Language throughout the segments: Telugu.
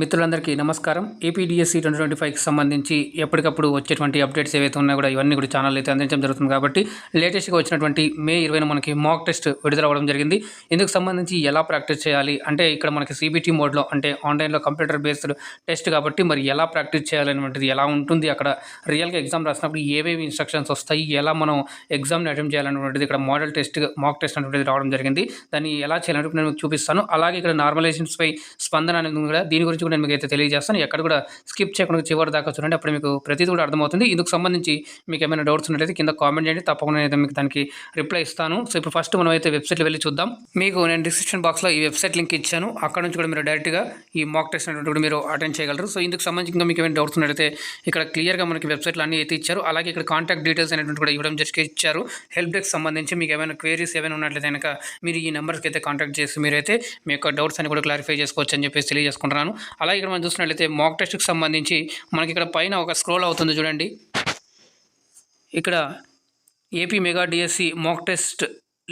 మిత్రులందరికీ నమస్కారం. ఏపీడిఎస్సి ట్వంటీ ట్వంటీ ఫైవ్కి సంబంధించి ఎప్పటికప్పుడు వచ్చేటువంటి అప్డేట్స్ ఏవైతే ఉన్నాయో కూడా ఇవన్నీ కూడా ఛానల్ అయితే అందించడం జరుగుతుంది కాబట్టి లేటెస్ట్గా వచ్చినటువంటి మే ఇరవైన మనకి మాక్ టెస్ట్ విడుదల అవ్వడం జరిగింది. ఇందుకు సంబంధించి ఎలా ప్రాక్టీస్ చేయాలి? అంటే ఇక్కడ మనకి సిబిటీ మోడ్లో అంటే ఆన్లైన్లో కంప్యూటర్ బేస్డ్ టెస్ట్ కాబట్టి మరి ఎలా ప్రాక్టీస్ చేయాలనేటువంటిది ఎలా ఉంటుంది? అక్కడ రియల్గా ఎగ్జామ్ రాసినప్పుడు ఏవేవి ఇన్స్ట్రక్షన్స్ వస్తాయి? ఎలా మనం ఎగ్జామ్ని అటెంప్ట్ చేయాలనేటువంటిది ఇక్కడ మోడల్ టెస్ట్ మాక్ టెస్ట్ అనేటువంటిది రావడం జరిగింది. దాన్ని ఎలా చేయాలంటే నేను చూపిస్తాను. అలాగే ఇక్కడ నార్మలైజేషన్స్పై స్పందన అనేది కూడా దీని గురించి కూడా నేను మీకు అయితే తెలియజేస్తాను. ఎక్కడ కూడా స్కిప్ చేయకుండా చివరి దాకా చూడండి. అప్పుడు మీకు ప్రతిదీ కూడా అర్థమవుతుంది. ఇందుకు సంబంధించి మీకు ఏమైనా డౌట్స్ ఉన్నట్లయితే కింద కామెంట్ చేయండి. తప్పకుండా నేను మీకు దానికి రిప్లై ఇస్తాను. సో ఇప్పుడు ఫస్ట్ మనం అయితే వెబ్సైట్లో వెళ్ళి చూద్దాం. మీకు నేను డిస్క్రిప్షన్ బాక్స్లో ఈ వెబ్సైట్ లింక్ ఇచ్చాను. అక్కడ నుంచి కూడా మీరు డైరెక్ట్గా ఈ మాక్ టెస్ట్ అనేటువంటి కూడా మీరు అటెండ్ చేయగలరు. సో ఇందుకు సంబంధించి ఇంకా మీకు ఏమైనా డౌట్స్ ఉన్నట్లయితే ఇక్కడ క్లియర్గా మనకి వెబ్సైట్లో అన్ని అయితే ఇచ్చారు. అలాగే ఇక్కడ కాంటాక్ట్ డీటెయిల్స్ అనేటువంటి కూడా ఇవ్వడం జస్ట్ ఇచ్చారు. హెల్ప్ డెస్క్ సంబంధించి మీకు ఏమైనా క్వేరీస్ ఏమైనా ఉన్నట్లయితే కనుక మీరు ఈ నెంబర్స్కి అయితే కాంటాక్ట్ చేసి మీరైతే మీ యొక్క డౌట్స్ అని కూడా క్లారిఫై చేసుకోవచ్చు అని చెప్పేసి తెలియజేసుకుంటున్నాను. అలాగే ఇక్కడ మనం చూసినట్లయితే మాక్ టెస్ట్కి సంబంధించి మనకి ఇక్కడ పైన ఒక స్క్రోల్ అవుతుంది చూడండి. ఇక్కడ AP mega DSC mock test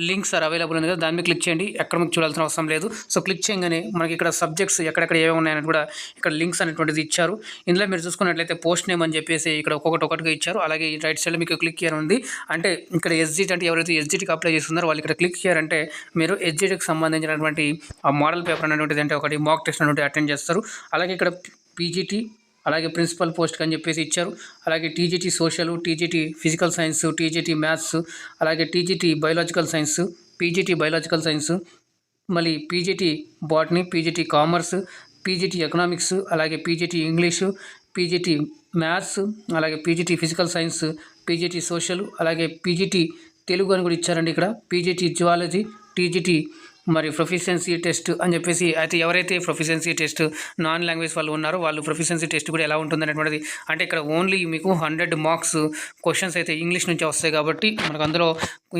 links are available ఉంది కదా దాని మీద క్లిక్ చేయండి. ఎక్కడ మీకు చూడాల్సిన అవసరం లేదు. సో క్లిక్ చేయగానే మనకి ఇక్కడ సబ్జెక్ట్స్ ఎక్కడెక్కడ ఏమేమి ఉన్నాయని కూడా ఇక్కడ లింక్స్ అనేటువంటిది ఇచ్చారు. ఇందులో మీరు చూసుకున్నట్లయితే పోస్ట్ నేమ్ అని చెప్పేసి ఇక్కడ ఒక్కొక్కటి ఒకటిగా ఇచ్చారు. అలాగే ఈ రైట్ సైడ్లో మీకు క్లిక్ చేయర్ ఉంది. అంటే ఇక్కడ ఎస్జిట్ అంటే ఎవరైతే ఎస్జిట్కి అప్లై చేస్తున్నారో వాళ్ళు ఇక్కడ క్లిక్ చేయారంటే మీరు ఎస్జిట్కి సంబంధించినటువంటి ఆ మోడల్ పేపర్ అనేటువంటిది అంటే ఒకటి మాక్ టెస్ట్ అనేటువంటి అటెండ్ చేస్తారు. అలాగే ఇక్కడ పీజీటీ అలాగే ప్రిన్సిపల్ పోస్ట్కి అని చెప్పేసి ఇచ్చారు. అలాగే TGT social TGT physical science TGT maths అలాగే TGT biological science PGT biological science మళ్ళీ PGT botany PGT commerce PGT economics అలాగే పీజీటీ ఇంగ్లీషు పీజీటీ మ్యాథ్స్ అలాగే PGT physical science PGT social అలాగే పీజీటీ తెలుగు అని కూడా ఇచ్చారండి ఇక్కడ. పీజీటీ జువాలజీ టీజీటీ మరి ప్రొఫిషియన్సీ టెస్ట్ అని చెప్పేసి అయితే ఎవరైతే ప్రొఫిషియన్సీ టెస్ట్ నాన్ లాంగ్వేజ్ వాళ్ళు ఉన్నారో వాళ్ళు ప్రొఫిషియన్సీ టెస్ట్ కూడా ఎలా ఉంటుంది అనేటువంటిది. అంటే ఇక్కడ ఓన్లీ మీకు హండ్రెడ్ మార్క్స్ క్వశ్చన్స్ అయితే ఇంగ్లీష్ నుంచి వస్తాయి కాబట్టి మనకు అందులో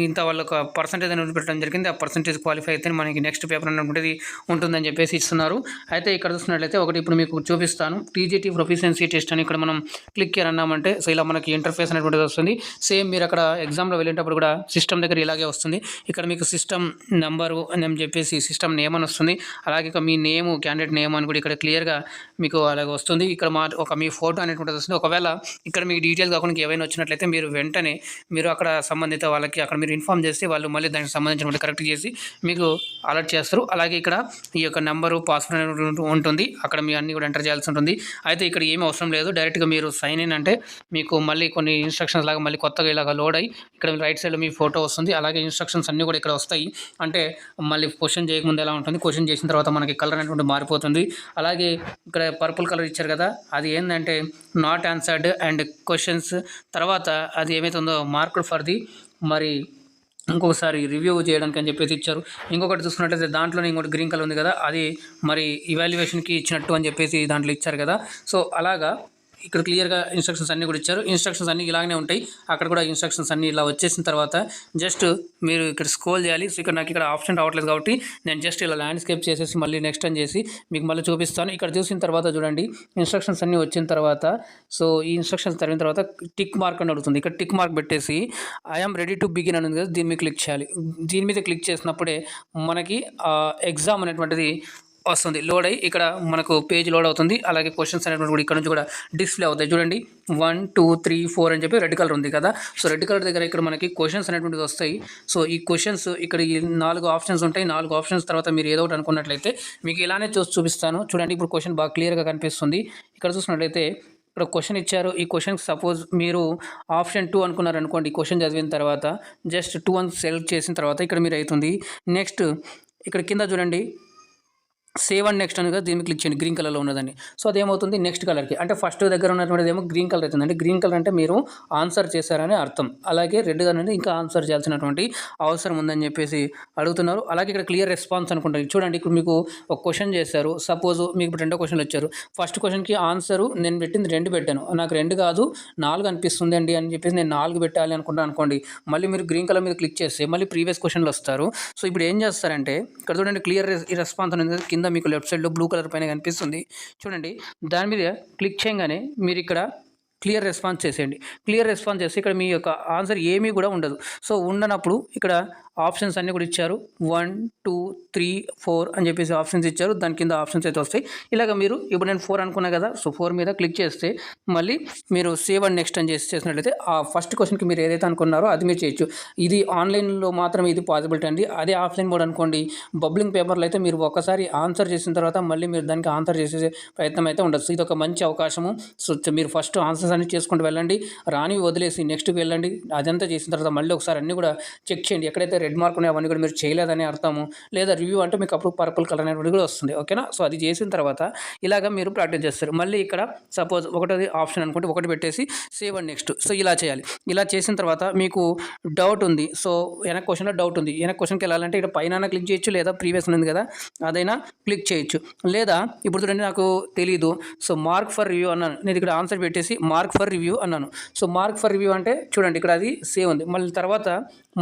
ఇంత వాళ్ళకి పర్సంటేజ్ అనేది పెట్టడం జరిగింది. ఆ పర్సంటేజ్ క్వాలిఫై అయితే మనకి నెక్స్ట్ పేపర్ అనేటువంటిది ఉంటుందని చెప్పేసి ఇస్తున్నారు. అయితే ఇక్కడ చూసినట్లయితే ఒకటి ఇప్పుడు మీకు చూపిస్తాను. టీజీటీ ప్రొఫిషియన్సీ టెస్ట్ అని ఇక్కడ మనం క్లిక్ అన్నామంటే సో ఇలా మనకి ఇంటర్ఫేస్ అనేటువంటిది వస్తుంది. సేమ్ మీరు అక్కడ ఎగ్జామ్లో వెళ్ళేటప్పుడు కూడా సిస్టమ్ దగ్గర ఇలాగే వస్తుంది. ఇక్కడ మీకు సిస్టమ్ నెంబరు అని చెప్పేసి సిస్టమ్ నేమ్ అని వస్తుంది. అలాగే ఇక మీ నేమ్ క్యాండిడేట్ నేమ్ అని కూడా ఇక్కడ క్లియర్గా మీకు అలాగే వస్తుంది. ఇక్కడ మా ఒక మీ ఫోటో అనేటువంటిది వస్తుంది. ఒకవేళ ఇక్కడ మీకు డీటెయిల్ కాకుండా ఏవైనా వచ్చినట్లయితే మీరు వెంటనే మీరు అక్కడ సంబంధిత వాళ్ళకి అక్కడ మీరు ఇన్ఫామ్ చేస్తే వాళ్ళు మళ్ళీ దానికి సంబంధించిన కరెక్ట్ చేసి మీకు అలర్ట్ చేస్తారు. అలాగే ఇక్కడ ఈ యొక్క నెంబరు పాస్వర్డ్ అనేటువంటి ఉంటుంది. అక్కడ మీ అన్ని కూడా ఎంటర్ చేయాల్సి ఉంటుంది. అయితే ఇక్కడ ఏమీ అవసరం లేదు. డైరెక్ట్గా మీరు సైన్ ఇన్ అంటే మీకు మళ్ళీ కొన్ని ఇన్స్ట్రక్షన్స్ లాగా మళ్ళీ కొత్తగా ఇలాగ లోడ్ అయ్యి ఇక్కడ రైట్ సైడ్లో మీ ఫోటో వస్తుంది. అలాగే ఇన్స్ట్రక్షన్స్ అన్నీ కూడా ఇక్కడ వస్తాయి. అంటే మళ్ళీ క్వశ్చన్ చేయకముందు ఎలా ఉంటుంది? క్వశ్చన్ చేసిన తర్వాత మనకి కలర్ అనేటువంటి మారిపోతుంది. అలాగే ఇక్కడ పర్పుల్ కలర్ ఇచ్చారు కదా అది ఏంటంటే నాట్ ఆన్సర్డ్ అండ్ క్వశ్చన్స్ తర్వాత అది ఏమైతుందో మార్క్డ్ ఫర్ ది మరి ఇంకొకసారి రివ్యూ చేయడానికి అని చెప్పేసి ఇచ్చారు. ఇంకొకటి చూసుకున్నట్లయితే దాంట్లోనే ఇంకోటి గ్రీన్ కలర్ ఉంది కదా అది మరి ఇవాల్యుయేషన్కి ఇచ్చినట్టు అని చెప్పేసి దాంట్లో ఇచ్చారు కదా. సో అలాగా ఇక్కడ క్లియర్గా ఇన్స్ట్రక్షన్స్ అన్నీ కూడా ఇచ్చారు. ఇన్స్ట్రక్షన్స్ అన్నీ ఇలాగనే ఉంటాయి. అక్కడ కూడా ఇన్స్ట్రక్షన్స్ అన్నీ ఇలా వచ్చేసిన తర్వాత జస్ట్ మీరు ఇక్కడ స్క్రోల్ చేయాలి. సో ఇక్కడ నాకు ఇక్కడ ఆప్షన్ రావట్లేదు కాబట్టి నేను జస్ట్ ఇలా ల్యాండ్స్కేప్ చేసేసి మళ్ళీ నెక్స్ట్ అని చేసి మీకు మళ్ళీ చూపిస్తాను. ఇక్కడ చూసిన తర్వాత చూడండి ఇన్స్ట్రక్షన్స్ అన్నీ వచ్చిన తర్వాత సో ఈ ఇన్స్ట్రక్షన్స్ తరిగిన తర్వాత టిక్ మార్క్ అని అడుగుతుంది. ఇక్కడ టిక్ మార్క్ పెట్టేసి ఐఎమ్ రెడీ టు బిగిన్ అని కదా దీని మీద క్లిక్ చేయాలి. దీని మీద క్లిక్ చేసినప్పుడే మనకి ఎగ్జామ్ అనేటువంటిది వస్తుంది. లోడ్ అయ్యి ఇక్కడ మనకు పేజ్ లోడ్ అవుతుంది. అలాగే క్వశ్చన్స్ అనేటువంటి కూడా ఇక్కడ నుంచి కూడా డిస్ప్లే అవుతాయి. చూడండి. వన్ టూ త్రీ ఫోర్ అని చెప్పి రెడ్ కలర్ ఉంది కదా. సో రెడ్ కలర్ దగ్గర ఇక్కడ మనకి క్వశ్చన్స్ అనేటువంటివి వస్తాయి. సో ఈ క్వశ్చన్స్ ఇక్కడ ఈ నాలుగు ఆప్షన్స్ ఉంటాయి. నాలుగు ఆప్షన్స్ తర్వాత మీరు ఏదో ఒకటి అనుకున్నట్లయితే మీకు ఇలానే చూసి చూపిస్తాను. చూడండి. ఇప్పుడు క్వశ్చన్ బాగా క్లియర్గా కనిపిస్తుంది. ఇక్కడ చూసినట్లయితే ఇక్కడ క్వశ్చన్ ఇచ్చారు. ఈ క్వశ్చన్కి సపోజ్ మీరు ఆప్షన్ టూ అనుకున్నారు అనుకోండి క్వశ్చన్ చదివిన తర్వాత జస్ట్ టూ అని సెలెక్ట్ చేసిన తర్వాత ఇక్కడ మీరు అవుతుంది. నెక్స్ట్ ఇక్కడ కింద చూడండి. సేవ్ అండ్ నెక్స్ట్ అని దీన్ని క్లిక్ చేయండి. గ్రీన్ కలర్లో ఉన్నదండి. సో అదేమవుతుంది? నెక్స్ట్ కలర్కి అంటే ఫస్ట్ దగ్గర ఉన్నటువంటిది ఏమో గ్రీన్ కలర్ అవుతుంది అంటే గ్రీన్ కలర్ అంటే మీరు ఆన్సర్ చేశారని అర్థం. అలాగే రెడ్ కలర్ అంటే ఇంకా ఆన్సర్ చేయాల్సినటువంటి అవసరం ఉందని చెప్పేసి అడుగుతున్నారు. అలాగే ఇక్కడ క్లియర్ రెస్పాన్స్ అనుకుంటారు. చూడండి ఇప్పుడు మీకు ఒక క్వశ్చన్ చేశారు. సపోజ్ మీకు ఇప్పుడు రెండో క్వశ్చన్లు వచ్చారు. ఫస్ట్ క్వశ్చన్కి ఆన్సరు నేను పెట్టింది రెండు పెట్టాను. నాకు రెండు కాదు నాలుగు అనిపిస్తుంది అండి అని చెప్పేసి నేను నాలుగు పెట్టాలి అనుకుంటాను అనుకోండి. మళ్ళీ మీరు గ్రీన్ కలర్ మీద క్లిక్ చేస్తే మళ్ళీ ప్రీవియస్ క్వశ్చన్లు వస్తారు. సో ఇప్పుడు ఏం చేస్తారంటే ఇక్కడ చూడండి క్లియర్ రెస్పాన్స్ అనేది కింద మీకు లెఫ్ట్ సైడ్లో? బ్లూ కలర్ పైన కనిపిస్తుంది. చూడండి దాని మీద క్లిక్ చేయగానే మీరు ఇక్కడ క్లియర్ రెస్పాన్స్ చేసేయండి. క్లియర్ రెస్పాన్స్ చేస్తే ఇక్కడ మీ యొక్క ఆన్సర్ ఏమీ కూడా ఉండదు. సో ఉండనప్పుడు ఇక్కడ ఆప్షన్స్ అన్నీ కూడా ఇచ్చారు. వన్ టూ త్రీ ఫోర్ అని చెప్పేసి ఆప్షన్స్ ఇచ్చారు. దాని కింద ఆప్షన్స్ అయితే వస్తాయి. ఇలాగ మీరు ఇప్పుడు నేను ఫోర్ అనుకున్నా కదా సో ఫోర్ మీద క్లిక్ చేస్తే మళ్ళీ మీరు సేవ్ అండ్ నెక్స్ట్ అని చేసి చేసినట్లయితే ఆ ఫస్ట్ క్వశ్చన్కి మీరు ఏదైతే అనుకున్నారో అది మీరు చేయొచ్చు. ఇది ఆన్లైన్లో మాత్రమే ఇది పాసిబిలిటీ అండి. అదే ఆఫ్లైన్ మోడ్ అనుకోండి బబ్లింగ్ పేపర్లో అయితే మీరు ఒకసారి ఆన్సర్ చేసిన తర్వాత మళ్ళీ మీరు దానికి ఆన్సర్ చేసే ప్రయత్నం అయితే ఉండదు. సో ఇది ఒక మంచి అవకాశము. సో మీరు ఫస్ట్ ఆన్సర్ ఆన్సర్స్ అన్ని చేసుకుంటూ వెళ్ళండి. రానివి వదిలేసి నెక్స్ట్కి వెళ్ళండి. అదంతా చేసిన తర్వాత మళ్ళీ ఒకసారి అన్నీ కూడా చెక్ చేయండి. ఎక్కడైతే రెడ్ మార్క్ ఉన్నాయో అవన్నీ కూడా మీరు చేయలేదని అర్థము లేదా రివ్యూ అంటే మీకు అప్పుడు పర్పుల్ కలర్ అనేటువంటి కూడా వస్తుంది. ఓకేనా సో అది చేసిన తర్వాత ఇలాగ మీరు ప్రాక్టీస్ చేస్తారు. మళ్ళీ ఇక్కడ సపోజ్ ఒకటి ఆప్షన్ అనుకుంటే ఒకటి పెట్టేసి సేవ్ అండ్ నెక్స్ట్ సో ఇలా చేయాలి. ఇలా చేసిన తర్వాత మీకు డౌట్ ఉంది. సో వెనక్ క్వశ్చన్లో డౌట్ ఉంది. వెనక్ క్వశ్చన్కి వెళ్ళాలంటే ఇక్కడ పైన క్లిక్ చేయొచ్చు లేదా ప్రీవియస్ ఉంది కదా అదైనా క్లిక్ చేయొచ్చు. లేదా ఇప్పుడు చూడండి నాకు తెలీదు. సో మార్క్ ఫర్ రివ్యూ అన్నాను. నేను ఇక్కడ ఆన్సర్ పెట్టేసి మార్క్ మార్క్ ఫర్ రివ్యూ అన్నాను. సో మార్క్ ఫర్ రివ్యూ అంటే చూడండి ఇక్కడ అది సేవ్ ఉంది. మళ్ళీ తర్వాత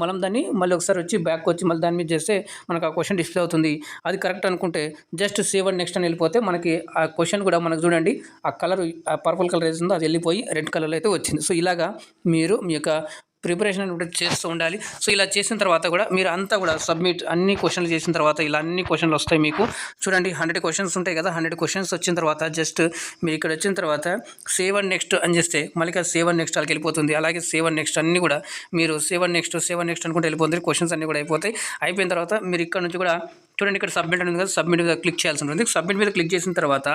మనం దాన్ని మళ్ళీ ఒకసారి వచ్చి బ్యాక్ వచ్చి మళ్ళీ దాని మీద చేస్తే మనకు ఆ క్వశ్చన్ డిస్ప్లే అవుతుంది. అది కరెక్ట్ అనుకుంటే జస్ట్ సేవ్ అండ్ నెక్స్ట్ అని వెళ్ళిపోతే మనకి ఆ క్వశ్చన్ కూడా మనకు చూడండి ఆ కలర్ ఆ పర్పుల్ కలర్ ఏదో అది వెళ్ళిపోయి రెడ్ కలర్లో అయితే వచ్చింది. సో ఇలాగా మీరు మీ యొక్క ప్రిపరేషన్ అనేది చేస్తూ ఉండాలి. సో ఇలా చేసిన తర్వాత కూడా మీరు అంతా కూడా సబ్మిట్ అన్ని క్వశ్చన్లు చేసిన తర్వాత ఇలా అన్ని క్వశ్చన్లు వస్తాయి మీకు. చూడండి హండ్రెడ్ క్వశ్చన్స్ ఉంటాయి కదా హండ్రెడ్ క్వశ్చన్స్ వచ్చిన తర్వాత జస్ట్ మీరు ఇక్కడ వచ్చిన తర్వాత సేవ్ అండ్ నెక్స్ట్ అని చేస్తే మళ్ళీ సేవ్ అండ్ నెక్స్ట్ వాళ్ళకి వెళ్ళిపోతుంది. అలాగే సేవ్ అండ్ నెక్స్ట్ అన్నీ కూడా మీరు save and next save and next అనుకుంటే వెళ్ళిపోతుంది. క్వశ్చన్స్ అన్ని కూడా అయిపోతాయి. అయిపోయిన తర్వాత మీరు ఇక్కడ నుంచి కూడా చూడండి ఇక్కడ సబ్మిట్ అనేది కదా సబ్మిట్ మీద క్లిక్ చేయాల్సి ఉంటుంది. సబ్మిట్ మీద క్లిక్ చేసిన తర్వాత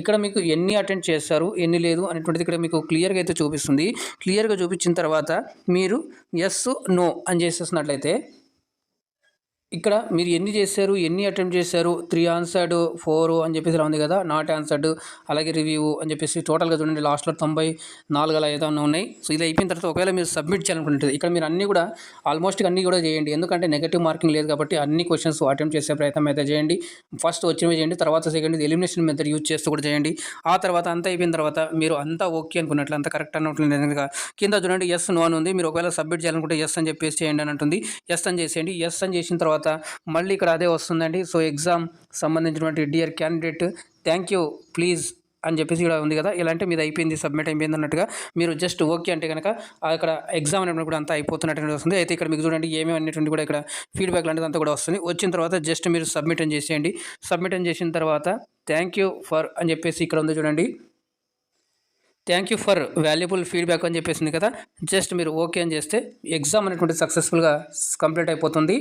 ఇక్కడ మీకు ఎన్ని అటెండ్ చేస్తారు ఎన్ని లేదు అనేటువంటిది ఇక్కడ మీకు క్లియర్గా అయితే చూపిస్తుంది. క్లియర్గా చూపించిన తర్వాత మీరు ఎస్ నో అని చేసేసినట్లయితే ఇక్కడ మీరు ఎన్ని చేశారు ఎన్ని అటెంప్ట్ చేశారు త్రీ ఆన్సర్డ్ ఫోర్ అని చెప్పేసి ఉంది కదా నాట్ ఆన్సర్డ్ అలాగే రివ్యూ అని చెప్పేసి టోటల్గా చూడండి లాస్ట్లో తొంభై నాలుగు అలా ఏదో ఉన్నాయి. సో ఇది అయిపోయిన తర్వాత ఒకవేళ మీరు సబ్మిట్ చేయాలనుకుంటుంది ఇక్కడ మీరు అన్ని కూడా ఆల్మోస్ట్ అన్ని కూడా చేయండి. ఎందుకంటే నెగటివ్ మార్కింగ్ లేదు కాబట్టి అన్ని క్వశ్చన్స్ అటెంప్ట్ చేసే ప్రయత్నం అయితే చేయండి. ఫస్ట్ వచ్చినవి చేయండి తర్వాత సెకండ్ ఎలిమినేషన్ మెథడ్ యూజ్ చేస్తూ కూడా చేయండి. ఆ తర్వాత అంతా అయిపోయిన తర్వాత మీరు అంతా ఓకే అనుకున్నట్లు అంత కరెక్ట్ అన్నట్లు కింద. చూడండి ఎస్ నో అని ఉంది. మీరు ఒకవేళ సబ్మిట్ చేయాలనుకుంటే ఎస్ అని చెప్పేసి చేయండి అని ఉంటుంది ఎస్ అని చేసేయండి. ఎస్ అని చేసిన తర్వాత తర్వాత మళ్ళీ ఇక్కడ అదే వస్తుందండి. సో ఎగ్జామ్ సంబంధించినటువంటి dear candidate thank you please అని చెప్పేసి ఇక్కడ ఉంది కదా. ఇలా అంటే మీద అయిపోయింది సబ్మిట్ అయిపోయింది అన్నట్టుగా మీరు జస్ట్ ఓకే అంటే కనుక అక్కడ ఎగ్జామ్ అనేటువంటి కూడా అంతా అయిపోతున్నట్టు వస్తుంది. అయితే ఇక్కడ మీకు చూడండి ఏమేమి అనేటువంటి కూడా ఇక్కడ ఫీడ్బ్యాక్ లాంటిది అంతా కూడా వస్తుంది. వచ్చిన తర్వాత జస్ట్ మీరు సబ్మిట్ అని చేసేయండి. సబ్మిట్ అని చేసిన తర్వాత థ్యాంక్ యూ ఫర్ అని చెప్పేసి ఇక్కడ ఉంది చూడండి. Thank you for valuable feedback అని చెప్పేసింది కదా. జస్ట్ మీరు ఓకే అని చేస్తే ఎగ్జామ్ అనేటువంటి సక్సెస్ఫుల్గా కంప్లీట్ అయిపోతుంది.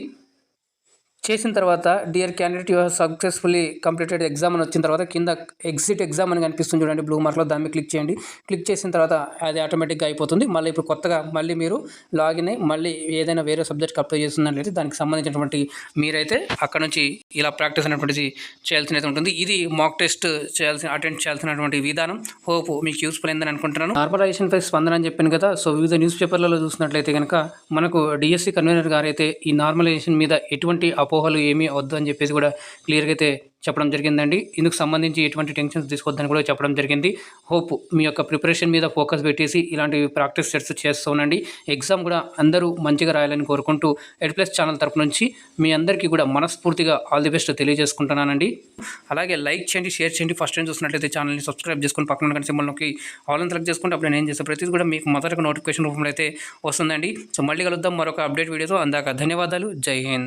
చేసిన తర్వాత dear candidate you successfully completed exam అని వచ్చిన తర్వాత కింద ఎగ్జిట్ ఎగ్జామ్ అని కనిపిస్తుంది చూడండి బ్లూ మార్క్లో దాన్ని క్లిక్ చేయండి. క్లిక్ చేసిన తర్వాత అది ఆటోమేటిక్గా అయిపోతుంది. మళ్ళీ ఇప్పుడు కొత్తగా మళ్ళీ మీరు లాగిన్ అయ్యి మళ్ళీ ఏదైనా వేరే సబ్జెక్ట్కి అప్లై చేస్తున్నట్లయితే దానికి సంబంధించినటువంటి మీరైతే అక్కడ నుంచి ఇలా ప్రాక్టీస్ అనేటువంటిది చేయాల్సిన ఉంటుంది. ఇది మాక్ టెస్ట్ చేయాల్సిన అటెండ్ చేయాల్సినటువంటి విధానం. హోప్ మీకు యూస్ఫుల్ అయిందని అనుకుంటున్నాను. నార్మలైజేషన్ పై స్పందన అని చెప్పాను కదా సో వివిధ న్యూస్ పేపర్లలో చూసినట్లయితే కనుక మనకు డిఎస్సి కన్వీనర్ గారు అయితే ఈ నార్మలైజేషన్ మీద ఎటువంటి అపో అపోహలు ఏమీ వద్దు అని చెప్పేసి కూడా క్లియర్గా అయితే చెప్పడం జరిగిందండి. ఇందుకు సంబంధించి ఎటువంటి టెన్షన్స్ తీసుకోవద్దని కూడా చెప్పడం జరిగింది. హోప్ మీ యొక్క ప్రిపరేషన్ మీద ఫోకస్ పెట్టేసి ఇలాంటి ప్రాక్టీస్ సెట్స్ చేస్తూ ఉండండి ఎగ్జామ్ కూడా అందరూ మంచిగా రాయాలని కోరుకుంటూ ఎడ్ ప్లస్ ఛానల్ తరపు నుంచి మీ అందరికీ కూడా మనస్ఫూర్తిగా ఆల్ ది బెస్ట్ తెలియజేసుకుంటున్నానండి. అలాగే లైక్ చేయండి షేర్ చేయండి. ఫస్ట్ టైం చూసినట్లయితే ఛానల్ని సబ్స్క్రైబ్ చేసుకుని పక్కన కానీ సింబల్లోకి ఆల్ సెలెక్ట్ చేసుకుంటే అప్పుడు నేను చేసే ప్రతిదీ కూడా మీకు మొదటగా నోటిఫికేషన్ రూపంలో అయితే వస్తుందండి. సో మళ్ళీ కలుద్దాం మరొక అప్డేట్ వీడియోతో అందాక ధన్యవాదాలు. జై హింద్.